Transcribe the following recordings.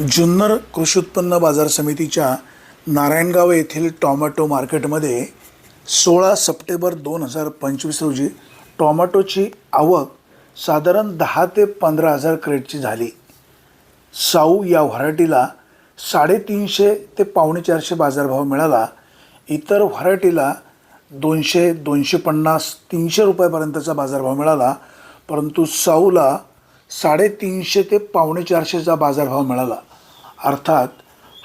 जुन्नर कृषी उत्पन्न बाजार समितीच्या नारायणगाव येथील टॉमॅटो मार्केटमध्ये सोळा सप्टेंबर दोन हजार पंचवीस रोजी टॉमॅटोची आवक साधारण दहा ते पंधरा हजार क्रेटची झाली. साऊ या व्हरायटीला साडेतीनशे ते पावणे चारशे बाजारभाव मिळाला. इतर व्हरायटीला दोनशे दोनशे पन्नास तीनशे रुपयापर्यंतचा बाजारभाव मिळाला. परंतु साऊला साडेतीनशे ते पावणे चारशेचा बाजारभाव मिळाला. अर्थात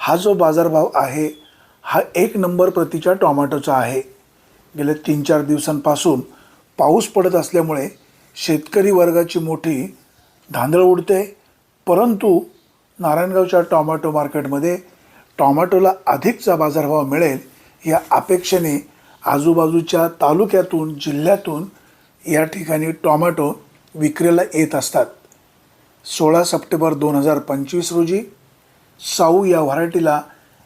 हा जो बाजारभाव आहे हा एक नंबर प्रतीच्या टॉमॅटोचा आहे. गेल्या तीन चार दिवसांपासून पाऊस पडत असल्यामुळे शेतकरी वर्गाची मोठी धांदळ उडते. परंतु नारायणगावच्या टॉमॅटो मार्केटमध्ये टॉमॅटोला अधिकचा बाजारभाव मिळेल या अपेक्षेने आजूबाजूच्या तालुक्यातून जिल्ह्यातून या ठिकाणी टॉमॅटो विक्रीला येत असतात. सोळा सप्टेंबर दोन हजार पंचवीस रोजी साऊ या व्हरायटीला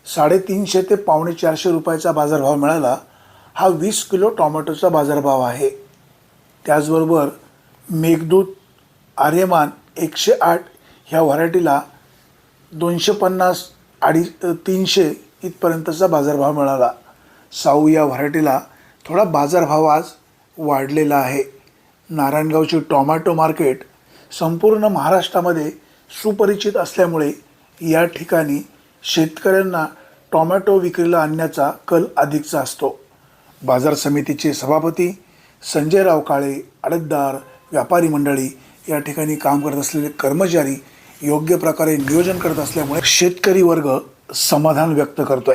साडेतीनशे ते पावणे चारशे रुपयाचा बाजारभाव मिळाला. हा वीस किलो टॉमॅटोचा बाजारभाव आहे. त्याचबरोबर मेघदूत आर्यमान एकशे आठ ह्या व्हरायटीला दोनशे पन्नास अडी तीनशे इथपर्यंतचा बाजारभाव मिळाला. साऊ या व्हरायटीला थोडा बाजारभाव आज वाढलेला आहे. नारायणगावची टॉमॅटो मार्केट संपूर्ण महाराष्ट्रामध्ये सुपरिचित असल्यामुळे या ठिकाणी शेतकऱ्यांना टॉमॅटो विक्रीला आणण्याचा कल अधिकचा असतो. बाजार समितीचे सभापती संजयराव काळे अडतदार व्यापारी मंडळी या ठिकाणी काम करत असलेले कर्मचारी योग्य प्रकारे नियोजन करत असल्यामुळे शेतकरी वर्ग समाधान व्यक्त करतोय.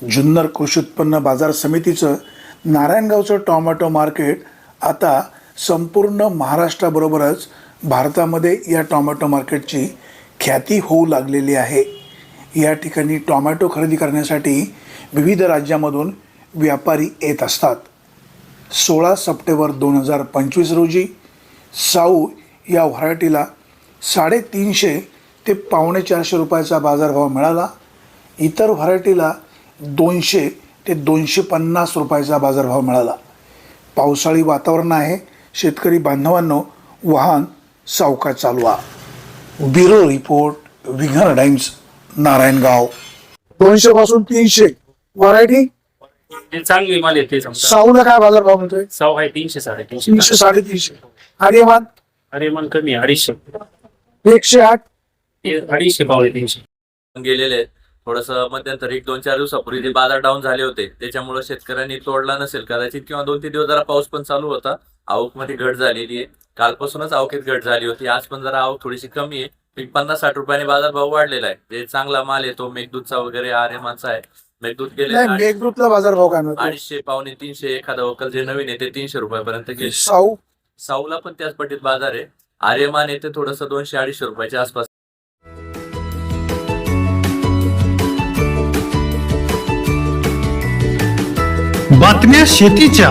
जुन्नर कृषी उत्पन्न बाजार समितीचं नारायणगावचं टॉमॅटो मार्केट आता संपूर्ण महाराष्ट्राबरोबरच भारतामध्ये या टॉमॅटो मार्केटची ख्याती होऊ लागलेली आहे. या ठिकाणी टॉमॅटो खरेदी करण्यासाठी विविध राज्यामधून व्यापारी येत असतात. सोळा सप्टेंबर दोन हजार पंचवीस रोजी साऊ या व्हरायटीला साडेतीनशे ते पावणे चारशे रुपयाचा बाजारभाव मिळाला. इतर व्हरायटीला दोनशे ते दोनशे पन्नास रुपयाचा बाजारभाव मिळाला. पावसाळी वातावरण आहे. शेतकरी बांधवांनो वाहन सावका चालवा. Bureau report Vighna Times Narayangaon. दोनशे पासून तीनशे. व्हरायटी ते चांगली माल येते समजा. साऊला काय बाजारभाव मिळतोय सव आहे तीनशे साडेतीनशे. तीनशे साडेतीनशे. आर्यमान अरे मन कमी आहे, अडीचशे. एकशे आठ? ते अडीचशे पावले तीनशे. गेलेले आहेत. थोडस मध्यंतरी एक दोन चार दिवसापूर्वी ते बाजार डाऊन झाले होते. त्याच्यामुळे शेतकऱ्यांनी तोडला नसेल. कदाचित किंवा दोन तीन दिवस जरा पाऊस पण चालू होता. आवकमध्ये घट झालेली आहे. कालपासूनच आवकेत घट झाली होती. आज पण जरा आवक थोडीशी कमी आहे. एक पन्नास साठ रुपयाने बाजार भाव वाढलेला आहे. जे चांगला माल येतो मेघदूतचा वगैरे आर्यमानचा आहे. मेघदूत गेले मेघदूतला बाजारभाव काय अडीचशे पावणे तीनशे एखादा वकल जे नवीन आहे ते तीनशे रुपयापर्यंत गेले. साऊ? साऊला पण त्याच पटीत बाजार आहे. आर्यमान येते थोडस दोनशे अडीचशे रुपयाच्या आसपास. बातम्या शेतीच्या.